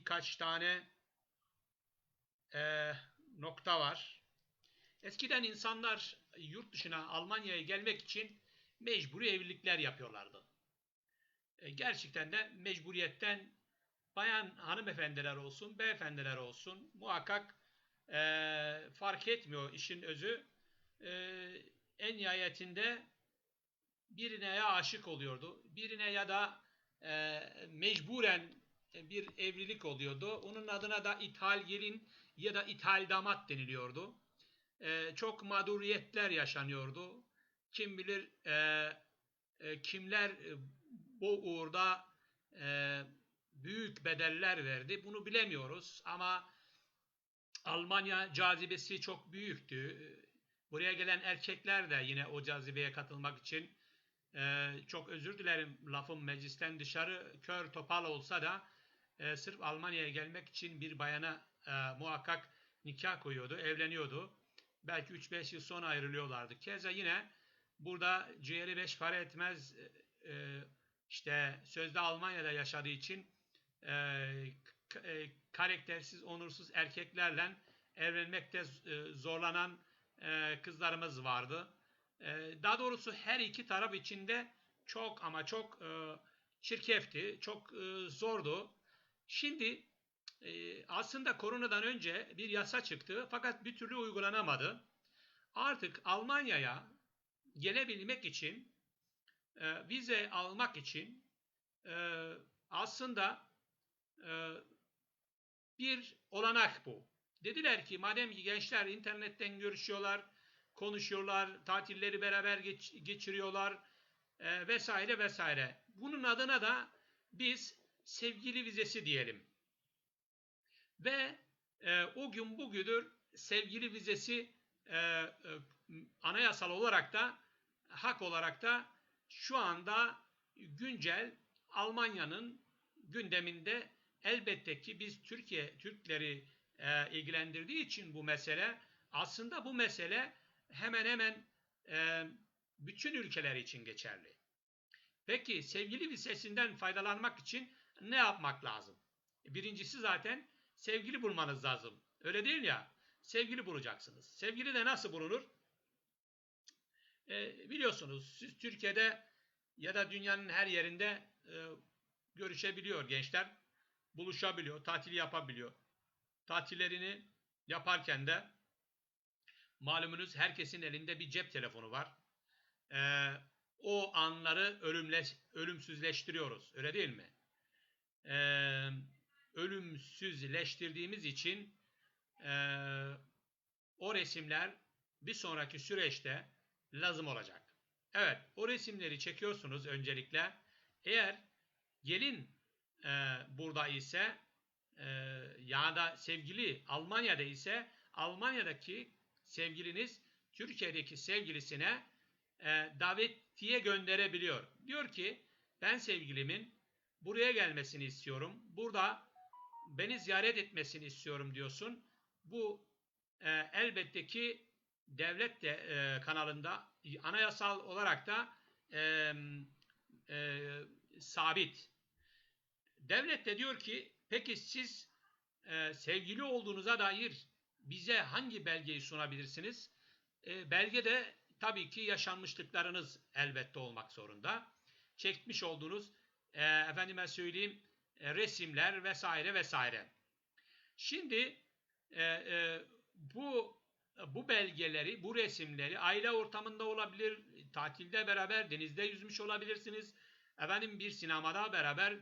birkaç tane e, nokta var. Eskiden insanlar yurt dışına Almanya'ya gelmek için mecburi evlilikler yapıyorlardı. E, gerçekten de mecburiyetten bayan hanımefendiler olsun, beyefendiler olsun muhakkak e, fark etmiyor işin özü. E, en nihayetinde birine ya aşık oluyordu, birine ya da e, mecburen bir evlilik oluyordu. Onun adına da ithal gelin ya da ithal damat deniliyordu. E, çok mağduriyetler yaşanıyordu. Kim bilir e, e, kimler bu uğurda e, büyük bedeller verdi. Bunu bilemiyoruz ama Almanya cazibesi çok büyüktü. Buraya gelen erkekler de yine o cazibeye katılmak için e, çok özür dilerim lafım meclisten dışarı kör topal olsa da e, sırf Almanya'ya gelmek için bir bayana e, muhakkak nikah koyuyordu, evleniyordu. Belki 3-5 yıl sonra ayrılıyorlardı. Keza yine burada ciğeri beş para etmez e, işte sözde Almanya'da yaşadığı için e, e, karaktersiz, onursuz erkeklerle evlenmekte e, zorlanan e, kızlarımız vardı. E, daha doğrusu her iki taraf içinde çok ama çok e, çirkefti, çok e, zordu. Şimdi e, aslında koronadan önce bir yasa çıktı fakat bir türlü uygulanamadı. Artık Almanya'ya gelebilmek için, e, vize almak için e, aslında e, bir olanak bu. Dediler ki madem ki gençler internetten görüşüyorlar, konuşuyorlar, tatilleri beraber geç, geçiriyorlar e, vesaire vesaire. Bunun adına da biz sevgili vizesi diyelim. Ve e, o gün bugündür sevgili vizesi e, e, anayasal olarak da hak olarak da şu anda güncel Almanya'nın gündeminde elbette ki biz Türkiye Türkleri e, ilgilendirdiği için bu mesele aslında bu mesele hemen hemen e, bütün ülkeler için geçerli. Peki sevgili vizesinden faydalanmak için ne yapmak lazım? Birincisi zaten sevgili bulmanız lazım. Öyle değil ya. Sevgili bulacaksınız. Sevgili de nasıl bulunur? E, biliyorsunuz siz Türkiye'de ya da dünyanın her yerinde e, görüşebiliyor gençler. Buluşabiliyor, tatil yapabiliyor. Tatillerini yaparken de malumunuz herkesin elinde bir cep telefonu var. E, o anları ölümleş, ölümsüzleştiriyoruz. Öyle değil mi? E, ölümsüzleştirdiğimiz için e, o resimler bir sonraki süreçte lazım olacak. Evet, o resimleri çekiyorsunuz öncelikle. Eğer gelin e, burada ise e, ya da sevgili Almanya'da ise Almanya'daki sevgiliniz Türkiye'deki sevgilisine e, davetiye gönderebiliyor. Diyor ki ben sevgilimin buraya gelmesini istiyorum. Burada beni ziyaret etmesini istiyorum diyorsun. Bu e, elbette ki devlet de e, kanalında anayasal olarak da e, e, sabit. Devlet de diyor ki peki siz e, sevgili olduğunuza dair bize hangi belgeyi sunabilirsiniz? E, belgede tabii ki yaşanmışlıklarınız elbette olmak zorunda. Çekmiş olduğunuz e, efendime söyleyeyim e, resimler vesaire vesaire. Şimdi e, e, bu bu belgeleri, bu resimleri aile ortamında olabilir, tatilde beraber denizde yüzmüş olabilirsiniz. Efendim bir sinemada beraber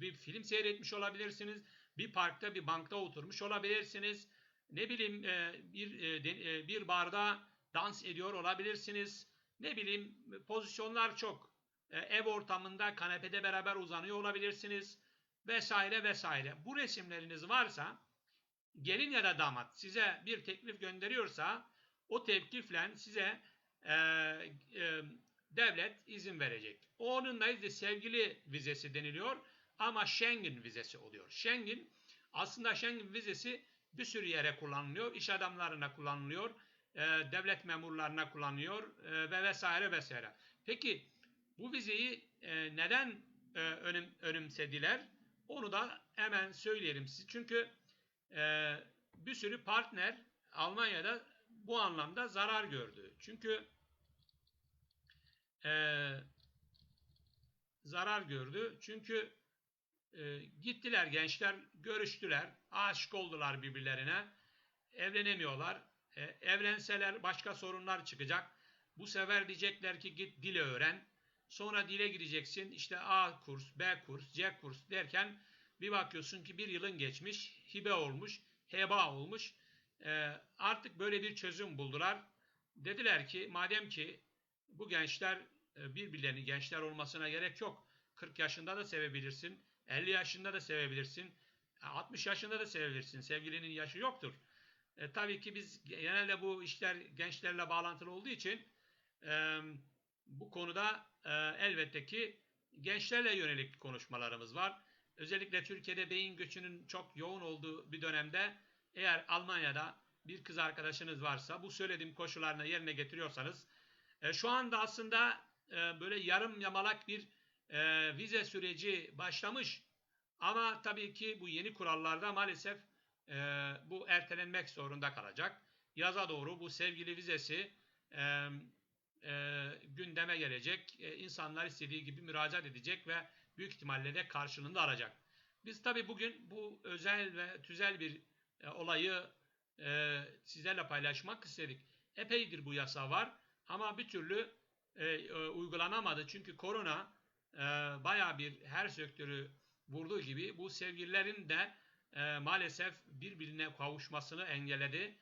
bir film seyretmiş olabilirsiniz. Bir parkta, bir bankta oturmuş olabilirsiniz. Ne bileyim e, bir e, bir barda dans ediyor olabilirsiniz. Ne bileyim pozisyonlar çok. E, ev ortamında kanepede beraber uzanıyor olabilirsiniz vesaire vesaire. Bu resimleriniz varsa gelin ya da damat size bir teklif gönderiyorsa o teklifle size e, e, devlet izin verecek. Onun da sevgili vizesi deniliyor ama Schengen vizesi oluyor. Schengen aslında Schengen vizesi bir sürü yere kullanılıyor. İş adamlarına kullanılıyor. E, devlet memurlarına kullanılıyor e, ve vesaire vesaire. Peki bu vizeyi e, neden e, önüm, önümsediler? Onu da hemen söyleyelim size. Çünkü e, bir sürü partner Almanya'da bu anlamda zarar gördü. Çünkü e, zarar gördü. Çünkü e, gittiler gençler, görüştüler, aşık oldular birbirlerine, evlenemiyorlar. E, evlenseler başka sorunlar çıkacak. Bu sefer diyecekler ki git dili öğren. Sonra dile gireceksin. İşte A kurs, B kurs, C kurs derken bir bakıyorsun ki bir yılın geçmiş, hibe olmuş, heba olmuş. E, artık böyle bir çözüm buldular. Dediler ki madem ki bu gençler e, birbirlerini gençler olmasına gerek yok. 40 yaşında da sevebilirsin, 50 yaşında da sevebilirsin, 60 yaşında da sevebilirsin. Sevgilinin yaşı yoktur. E, tabii ki biz genelde bu işler gençlerle bağlantılı olduğu için e, bu konuda e, elbette ki gençlerle yönelik konuşmalarımız var. Özellikle Türkiye'de beyin göçünün çok yoğun olduğu bir dönemde eğer Almanya'da bir kız arkadaşınız varsa bu söylediğim koşullarını yerine getiriyorsanız e, şu anda aslında e, böyle yarım yamalak bir e, vize süreci başlamış ama tabii ki bu yeni kurallarda maalesef e, bu ertelenmek zorunda kalacak. Yaza doğru bu sevgili vizesi e, e, gündeme gelecek. E, insanlar istediği gibi müracaat edecek ve büyük ihtimalle de karşılığında alacak. Biz tabii bugün bu özel ve tüzel bir e, olayı e, sizlerle paylaşmak istedik. Epeydir bu yasa var ama bir türlü e, e, uygulanamadı. Çünkü korona e, baya bir her sektörü vurduğu gibi bu sevgililerin de e, maalesef birbirine kavuşmasını engelledi.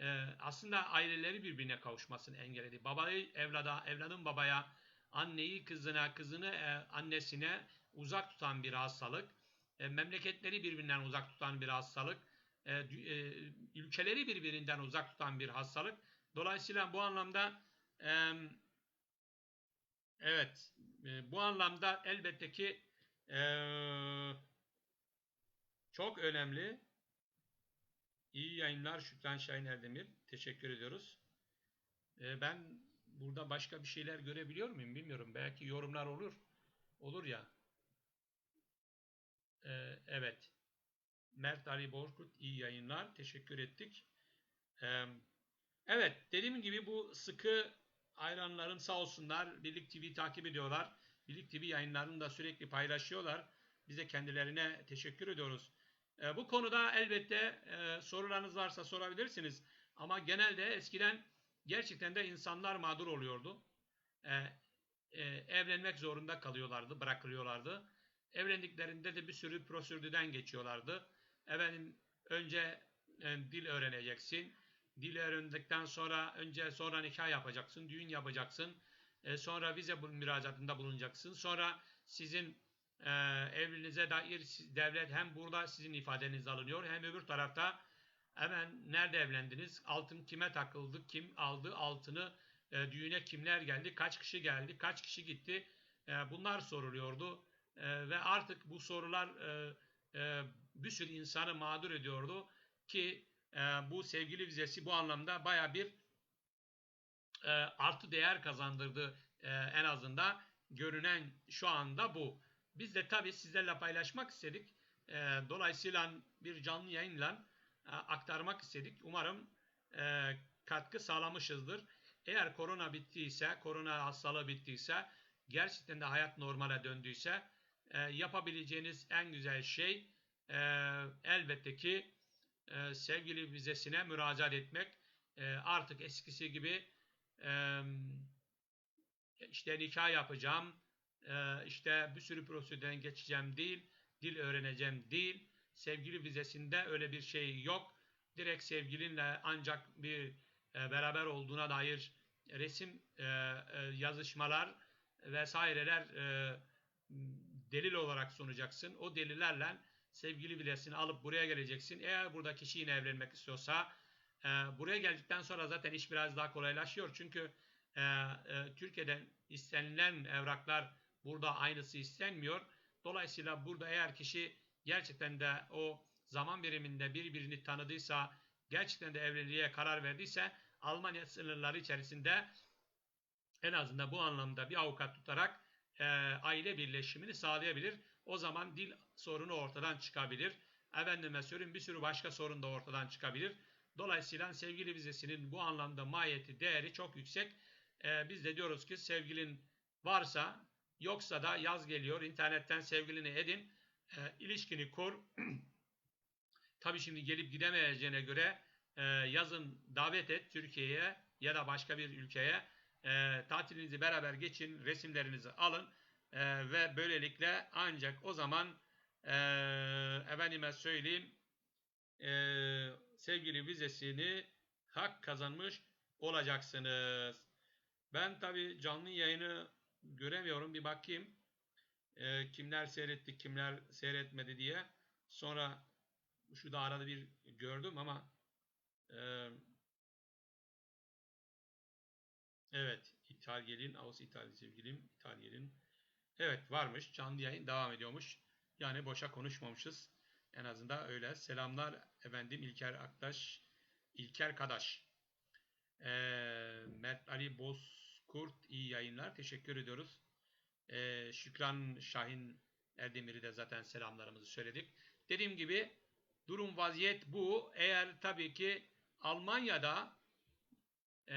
E, aslında aileleri birbirine kavuşmasını engelledi. Babayı evlada, evladın babaya, anneyi kızına, kızını e, annesine uzak tutan bir hastalık. E, memleketleri birbirinden uzak tutan bir hastalık. E, e, ülkeleri birbirinden uzak tutan bir hastalık. Dolayısıyla bu anlamda e, evet e, bu anlamda elbette ki e, çok önemli. İyi yayınlar Şükran Şahin Erdemir. Teşekkür ediyoruz. E, ben burada başka bir şeyler görebiliyor muyum bilmiyorum. Belki yorumlar olur. Olur ya. E, evet. Mert Ali Borkut iyi yayınlar. Teşekkür ettik. E, evet dediğim gibi bu sıkı hayranlarım sağ olsunlar. Birlik TV takip ediyorlar. Birlik TV yayınlarını da sürekli paylaşıyorlar. Bize kendilerine teşekkür ediyoruz. E, bu konuda elbette e, sorularınız varsa sorabilirsiniz. Ama genelde eskiden gerçekten de insanlar mağdur oluyordu. E, e, evlenmek zorunda kalıyorlardı, bırakılıyorlardı. Evlendiklerinde de bir sürü prosedürden geçiyorlardı. Efendim önce e, dil öğreneceksin. Dil öğrendikten sonra önce sonra nikah yapacaksın, düğün yapacaksın. E, sonra vize müracaatında bulunacaksın. Sonra sizin e, evliliğinize dair devlet hem burada sizin ifadeniz alınıyor hem öbür tarafta hemen nerede evlendiniz, altın kime takıldı, kim aldı altını, e, düğüne kimler geldi, kaç kişi geldi, kaç kişi gitti? E, bunlar soruluyordu. E, ve artık bu sorular e, e, bir sürü insanı mağdur ediyordu ki e, bu sevgili vizesi bu anlamda baya bir e, artı değer kazandırdı e, en azından görünen şu anda bu. Biz de tabii sizlerle paylaşmak istedik. E, dolayısıyla bir canlı yayınla e, aktarmak istedik. Umarım e, katkı sağlamışızdır. Eğer korona bittiyse, korona hastalığı bittiyse, gerçekten de hayat normale döndüyse e, yapabileceğiniz en güzel şey e, elbette ki e, sevgili vizesine müracaat etmek. E, artık eskisi gibi e, işte nikah yapacağım, e, işte bir sürü prosedürden geçeceğim değil, dil öğreneceğim değil. Sevgili vizesinde öyle bir şey yok. Direkt sevgilinle ancak bir e, beraber olduğuna dair resim e, e, yazışmalar vesaireler delil olarak sunacaksın. O delillerle sevgili vizesini alıp buraya geleceksin. Eğer burada kişi yine evlenmek istiyorsa buraya geldikten sonra zaten iş biraz daha kolaylaşıyor. Çünkü Türkiye'den istenilen evraklar burada aynısı istenmiyor. Dolayısıyla burada eğer kişi gerçekten de o zaman biriminde birbirini tanıdıysa, gerçekten de evliliğe karar verdiyse Almanya sınırları içerisinde en azından bu anlamda bir avukat tutarak e, aile birleşimini sağlayabilir. O zaman dil sorunu ortadan çıkabilir. Efendime söyleyeyim bir sürü başka sorun da ortadan çıkabilir. Dolayısıyla sevgili vizesinin bu anlamda mahiyeti, değeri çok yüksek. Ee, biz de diyoruz ki sevgilin varsa yoksa da yaz geliyor internetten sevgilini edin. E, ilişkini kur. Tabii şimdi gelip gidemeyeceğine göre e, yazın davet et Türkiye'ye ya da başka bir ülkeye. E, tatilinizi beraber geçin, resimlerinizi alın e, ve böylelikle ancak o zaman e, efendime söyleyeyim e, sevgili vizesini hak kazanmış olacaksınız. Ben tabii canlı yayını göremiyorum. Bir bakayım. E, kimler seyretti, kimler seyretmedi diye. Sonra şu da arada bir gördüm ama e, evet ithal gelin, Ağustos ithal sevgilim, ithal gelin. Evet varmış. Canlı yayın devam ediyormuş. Yani boşa konuşmamışız. En azından öyle. Selamlar efendim İlker Aktaş, İlker Kadaş. Ee, Mert Ali Bozkurt iyi yayınlar. Teşekkür ediyoruz. Ee, Şükran Şahin Erdemir'i de zaten selamlarımızı söyledik. Dediğim gibi durum vaziyet bu. Eğer tabii ki Almanya'da e,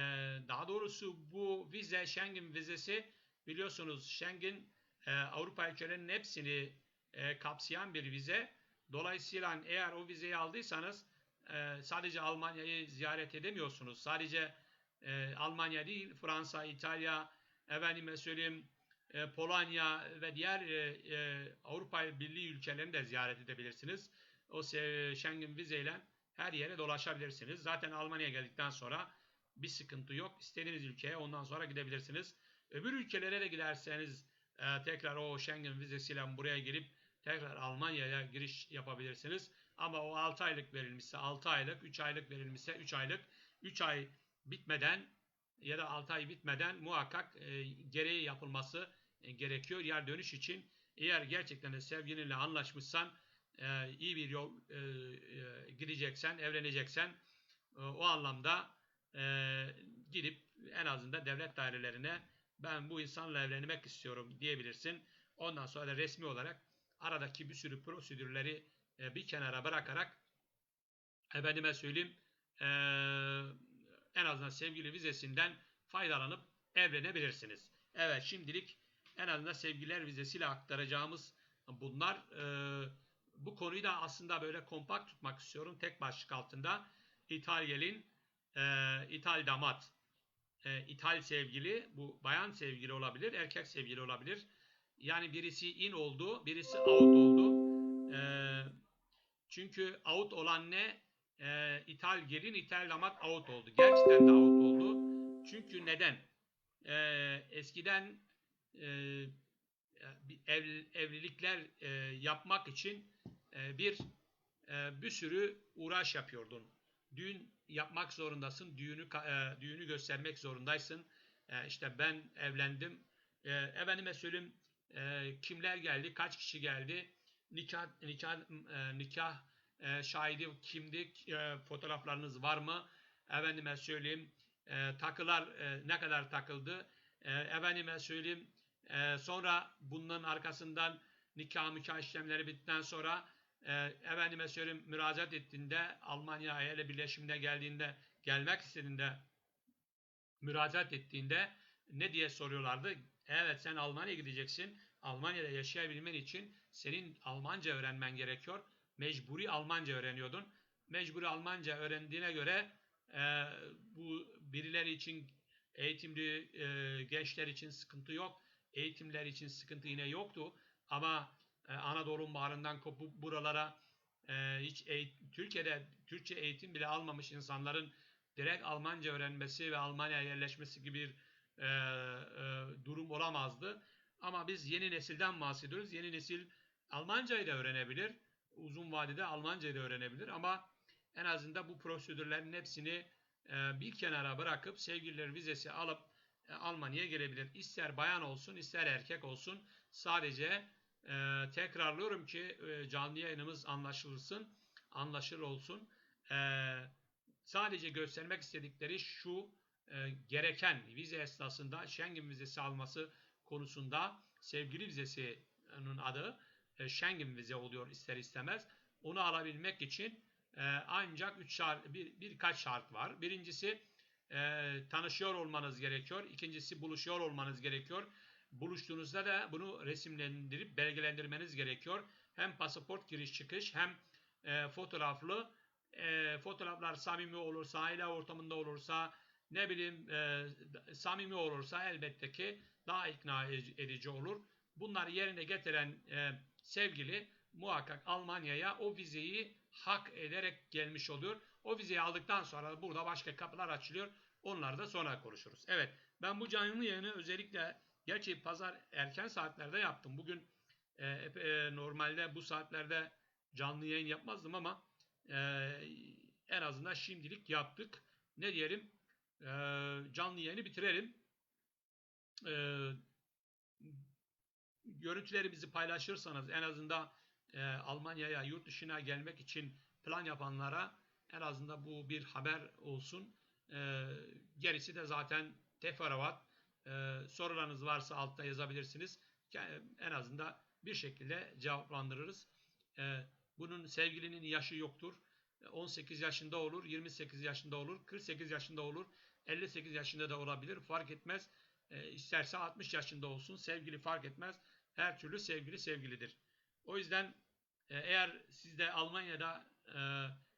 daha doğrusu bu vize Schengen vizesi biliyorsunuz Schengen e, Avrupa ülkelerinin hepsini e, kapsayan bir vize. Dolayısıyla eğer o vizeyi aldıysanız e, sadece Almanya'yı ziyaret edemiyorsunuz. Sadece e, Almanya değil, Fransa, İtalya, efendime söyleyeyim e, Polonya ve diğer e, e, Avrupa Birliği ülkelerini de ziyaret edebilirsiniz. O Schengen vizeyle her yere dolaşabilirsiniz. Zaten Almanya'ya geldikten sonra bir sıkıntı yok. İstediğiniz ülkeye ondan sonra gidebilirsiniz. Öbür ülkelere de giderseniz e, tekrar o Schengen vizesiyle buraya gelip tekrar Almanya'ya giriş yapabilirsiniz. Ama o 6 aylık verilmişse 6 aylık, 3 aylık verilmişse 3 aylık, 3 ay bitmeden ya da 6 ay bitmeden muhakkak e, gereği yapılması e, gerekiyor. Yer dönüş için eğer gerçekten de sevgilinle anlaşmışsan e, iyi bir yol e, e, gideceksen, evleneceksen e, o anlamda e, gidip en azından devlet dairelerine ben bu insanla evlenmek istiyorum diyebilirsin. Ondan sonra da resmi olarak aradaki bir sürü prosedürleri e, bir kenara bırakarak efendime söyleyeyim e, en azından sevgili vizesinden faydalanıp evlenebilirsiniz. Evet şimdilik en azından sevgiler vizesiyle aktaracağımız bunlar. E, bu konuyu da aslında böyle kompakt tutmak istiyorum. Tek başlık altında İthal gelin, e, İthal damat, e, İthal sevgili, bu bayan sevgili olabilir, erkek sevgili olabilir. Yani birisi in oldu, birisi out oldu. E, çünkü out olan ne? E, ithal gelin, ithal damat out oldu. Gerçekten de out oldu. Çünkü neden? E, eskiden e, ev, evlilikler e, yapmak için e, bir e, bir sürü uğraş yapıyordun. Düğün yapmak zorundasın, düğünü e, düğünü göstermek zorundaysın. E, işte ben evlendim. E, efendime söyleyeyim e, kimler geldi, kaç kişi geldi, nikah nikah e, nikah e, şahidi kimdi, e, fotoğraflarınız var mı? Efendime söyleyeyim e, takılar e, ne kadar takıldı? E, efendime söyleyeyim e, sonra bunların arkasından nikah nikah işlemleri bittikten sonra e, efendime söyleyeyim müracaat ettiğinde Almanya ile birleşimine geldiğinde gelmek istediğinde müracaat ettiğinde ne diye soruyorlardı? Evet sen Almanya'ya gideceksin. Almanya'da yaşayabilmen için senin Almanca öğrenmen gerekiyor. Mecburi Almanca öğreniyordun. Mecburi Almanca öğrendiğine göre e, bu birileri için eğitimli e, gençler için sıkıntı yok. Eğitimler için sıkıntı yine yoktu. Ama e, Anadolu'nun bağrından kopup buralara e, hiç eğitim, Türkiye'de Türkçe eğitim bile almamış insanların direkt Almanca öğrenmesi ve Almanya'ya yerleşmesi gibi bir e, e, durum olamazdı. Ama biz yeni nesilden bahsediyoruz. Yeni nesil Almancayı da öğrenebilir. Uzun vadede Almancayı da öğrenebilir ama en azından bu prosedürlerin hepsini e, bir kenara bırakıp sevgililer vizesi alıp e, Almanya'ya gelebilir. İster bayan olsun ister erkek olsun. Sadece e, tekrarlıyorum ki canlı yayınımız anlaşılsın, anlaşılır olsun. Sadece göstermek istedikleri şu gereken vize esnasında Schengen vizesi alması konusunda sevgili vizesinin adı Schengen vize oluyor ister istemez. Onu alabilmek için e, ancak üç şart, bir, birkaç şart var. Birincisi e, tanışıyor olmanız gerekiyor. İkincisi buluşuyor olmanız gerekiyor. Buluştuğunuzda da bunu resimlendirip belgelendirmeniz gerekiyor. Hem pasaport giriş çıkış hem e, fotoğraflı e, fotoğraflar samimi olursa, aile ortamında olursa, ne bileyim e, samimi olursa elbette ki daha ikna edici olur. Bunları yerine getiren e, sevgili muhakkak Almanya'ya o vizeyi hak ederek gelmiş oluyor. O vizeyi aldıktan sonra burada başka kapılar açılıyor. Onları da sonra konuşuruz. Evet ben bu canlı yayını özellikle gerçi pazar erken saatlerde yaptım. Bugün e, e, normalde bu saatlerde canlı yayın yapmazdım ama e, en azından şimdilik yaptık. Ne diyelim? E, canlı yayını bitirelim. E, görüntülerimizi paylaşırsanız en azından e, Almanya'ya yurt dışına gelmek için plan yapanlara en azından bu bir haber olsun. E, gerisi de zaten teferruat. E, sorularınız varsa altta yazabilirsiniz. En azından bir şekilde cevaplandırırız. E, bunun sevgilinin yaşı yoktur. 18 yaşında olur, 28 yaşında olur, 48 yaşında olur, 58 yaşında da olabilir. Fark etmez. E, isterse 60 yaşında olsun. Sevgili fark etmez. Her türlü sevgili sevgilidir. O yüzden e, eğer siz de Almanya'da e,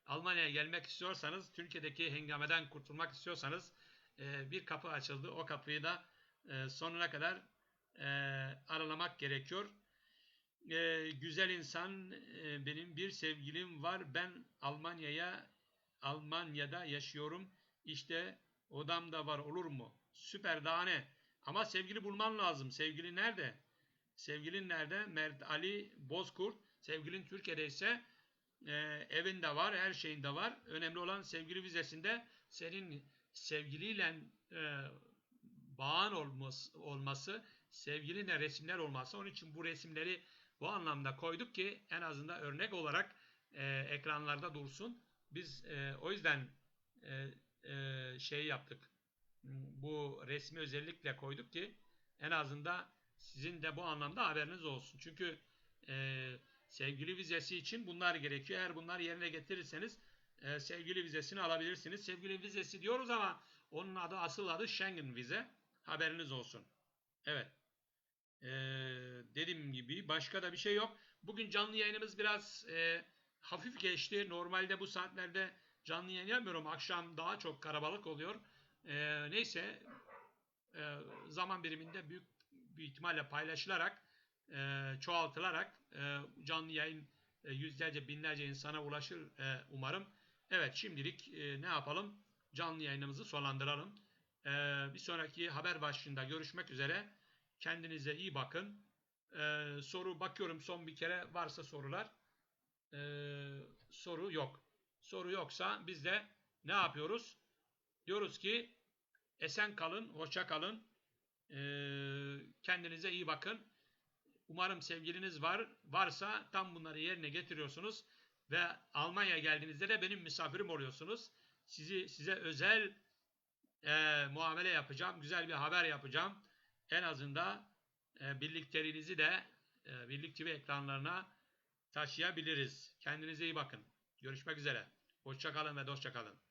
Almanya'ya gelmek istiyorsanız, Türkiye'deki hengameden kurtulmak istiyorsanız e, bir kapı açıldı. O kapıyı da e, sonuna kadar e, aralamak gerekiyor. E, güzel insan e, benim bir sevgilim var. Ben Almanya'ya Almanya'da yaşıyorum. İşte odam da var olur mu? Süper daha ne? Ama sevgili bulman lazım. Sevgili nerede? Sevgilin nerede? Mert Ali Bozkurt. Sevgilin Türkiye'de ise e, evinde var, her şeyinde var. Önemli olan sevgili vizesinde senin sevgiliyle e, bağın olması, olması, sevgilinle resimler olması. Onun için bu resimleri bu anlamda koyduk ki en azından örnek olarak e, ekranlarda dursun. Biz e, o yüzden e, e, şey yaptık. Bu resmi özellikle koyduk ki en azından sizin de bu anlamda haberiniz olsun. Çünkü e, sevgili vizesi için bunlar gerekiyor. Eğer bunlar yerine getirirseniz e, sevgili vizesini alabilirsiniz. Sevgili vizesi diyoruz ama onun adı asıl adı Schengen vize. Haberiniz olsun. Evet. Ee, dediğim gibi başka da bir şey yok. Bugün canlı yayınımız biraz e, hafif geçti. Normalde bu saatlerde canlı yayın yapmıyorum. Akşam daha çok karabalık oluyor. E, neyse e, zaman biriminde büyük bir ihtimalle paylaşılarak e, çoğaltılarak e, canlı yayın e, yüzlerce binlerce insana ulaşır e, umarım. Evet şimdilik e, ne yapalım? Canlı yayınımızı sonlandıralım. E, bir sonraki haber başlığında görüşmek üzere. Kendinize iyi bakın. E, soru bakıyorum son bir kere varsa sorular. E, soru yok. Soru yoksa biz de ne yapıyoruz? Diyoruz ki esen kalın, hoşça kalın. Kendinize iyi bakın. Umarım sevgiliniz var. Varsa tam bunları yerine getiriyorsunuz ve Almanya geldiğinizde de benim misafirim oluyorsunuz. Sizi size özel e, muamele yapacağım, güzel bir haber yapacağım. En azından e, birlikteliğinizi de e, Birlik TV ekranlarına taşıyabiliriz. Kendinize iyi bakın. Görüşmek üzere. Hoşçakalın ve dostça kalın.